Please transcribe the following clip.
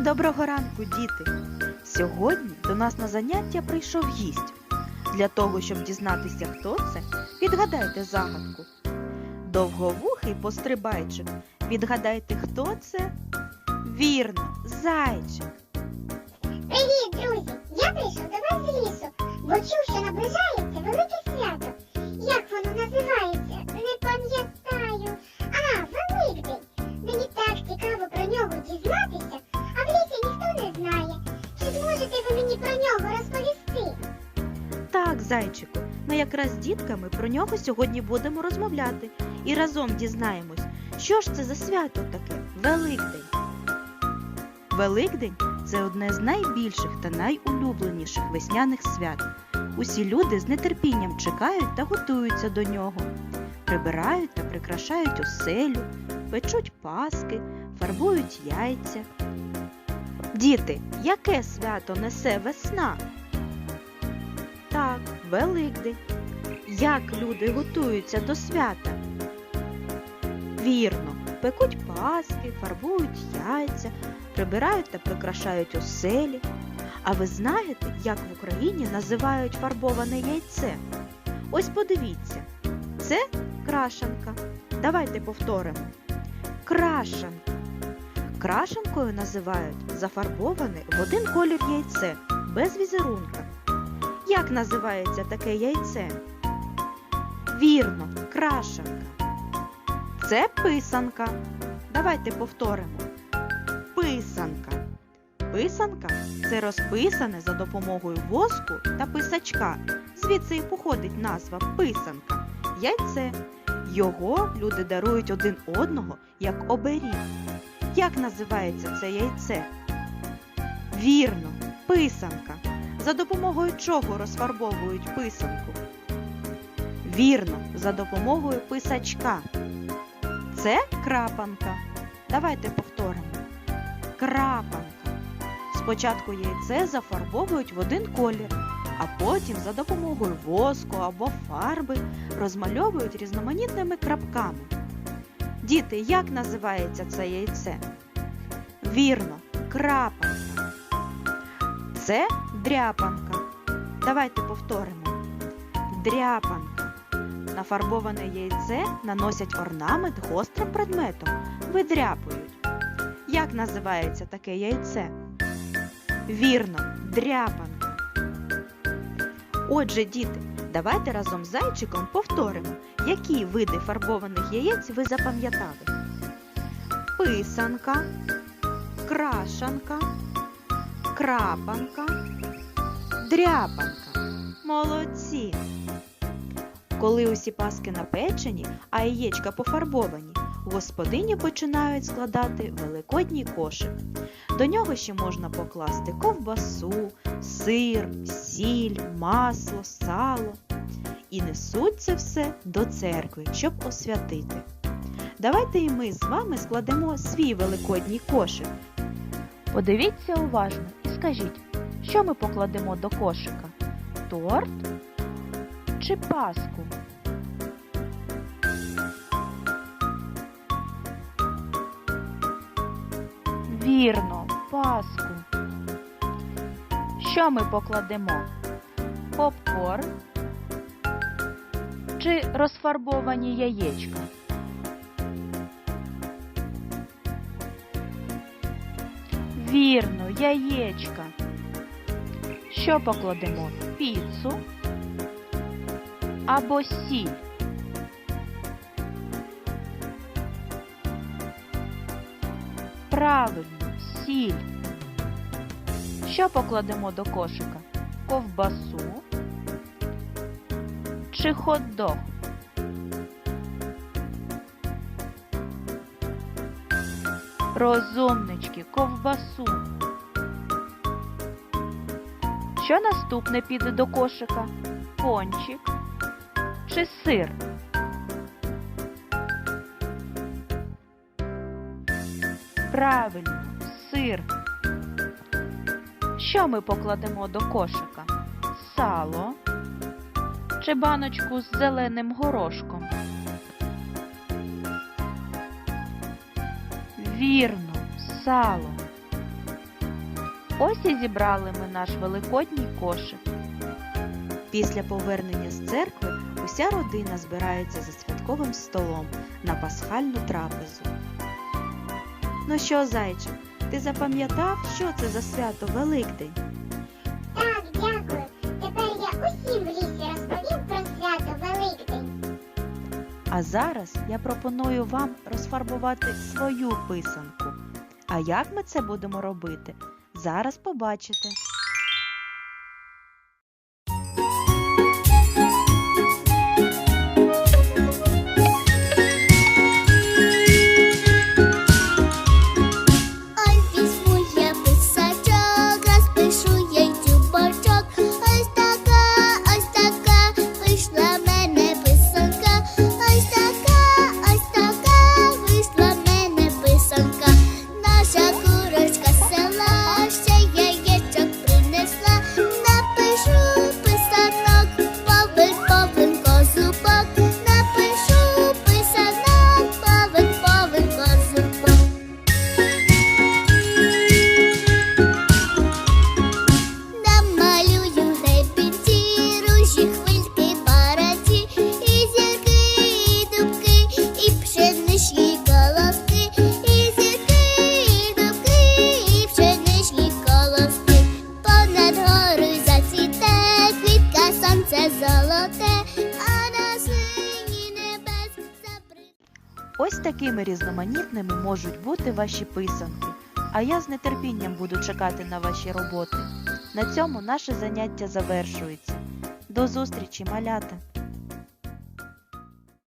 Доброго ранку, діти! Сьогодні до нас на заняття прийшов гість. Для того, щоб дізнатися, хто це, відгадайте загадку. Довговухий пострибайчик. Відгадайте, хто це? Вірно, зайчик. Привіт, друзі! Я прийшов до вас з лісу, бо чув, що наближається велике свято. Так, зайчику, ми якраз з дітками про нього сьогодні будемо розмовляти і разом дізнаємось, що ж це за свято таке Великдень. Великдень це одне з найбільших та найулюбленіших весняних свят. Усі люди з нетерпінням чекають та готуються до нього. Прибирають та прикрашають оселю, печуть паски, фарбують яйця. Діти, яке свято несе весна? Так, Великдень. Як люди готуються до свята? Вірно, пекуть паски, фарбують яйця, прибирають та прикрашають оселі. А ви знаєте, як в Україні називають фарбоване яйце? Ось подивіться, це крашанка. Давайте повторимо. Крашанка. Крашенкою називають зафарбоване в один колір яйце без візерунка. Як називається таке яйце? Вірно, крашенка. Це писанка. Давайте повторимо. Писанка. Писанка це розписане за допомогою воску та писачка. Звідси і походить назва писанка. Яйце. Його люди дарують один одного як оберіг. Як називається це яйце? Вірно, писанка. За допомогою чого розфарбовують писанку? Вірно, за допомогою писачка. Це крапанка. Давайте повторимо. Крапанка. Спочатку яйце зафарбовують в один колір, а потім за допомогою воску або фарби розмальовують різноманітними крапками. Діти, як називається це яйце? Вірно, крапанка. Це дряпанка. Давайте повторимо. Дряпанка. На фарбоване яйце наносять орнамент гострим предметом. Видряпують. Як називається таке яйце? Вірно, дряпанка. Отже, діти, давайте разом з зайчиком повторимо, які види фарбованих яєць ви запам'ятали. Писанка, крашанка, крапанка, дряпанка. Молодці! Коли усі паски напечені, а яєчка пофарбовані, господині починають складати великодній кошик. До нього ще можна покласти ковбасу, сир, сіль, масло, сало. І несуть це все до церкви, щоб освятити. Давайте і ми з вами складемо свій великодній кошик. Подивіться уважно і скажіть, що ми покладемо до кошика? Торт чи паску? Вірно, паску. Що ми покладемо? Попкорн чи розфарбовані яєчка? Вірно, яєчка. Що покладемо? Піцу або сіль? Правильно, сіль. Що покладемо до кошика? Ковбасу чи хот-дог? Розумнички, ковбасу. Що наступне піде до кошика? Пончик чи сир? Правильно, сир. Що ми покладемо до кошика? Сало чи баночку з зеленим горошком? Вірно, сало. Ось і зібрали ми наш великодній кошик. Після повернення з церкви уся родина збирається за святковим столом на пасхальну трапезу. Ну що, зайчик, ти запам'ятав, що це за свято Великдень? Так, дякую. Тепер я усім в лісі розповім про свято Великдень. А зараз я пропоную вам розфарбувати свою писанку. А як ми це будемо робити? Зараз побачите. Такими різноманітними можуть бути ваші писанки. А я з нетерпінням буду чекати на ваші роботи. На цьому наше заняття завершується. До зустрічі, малята!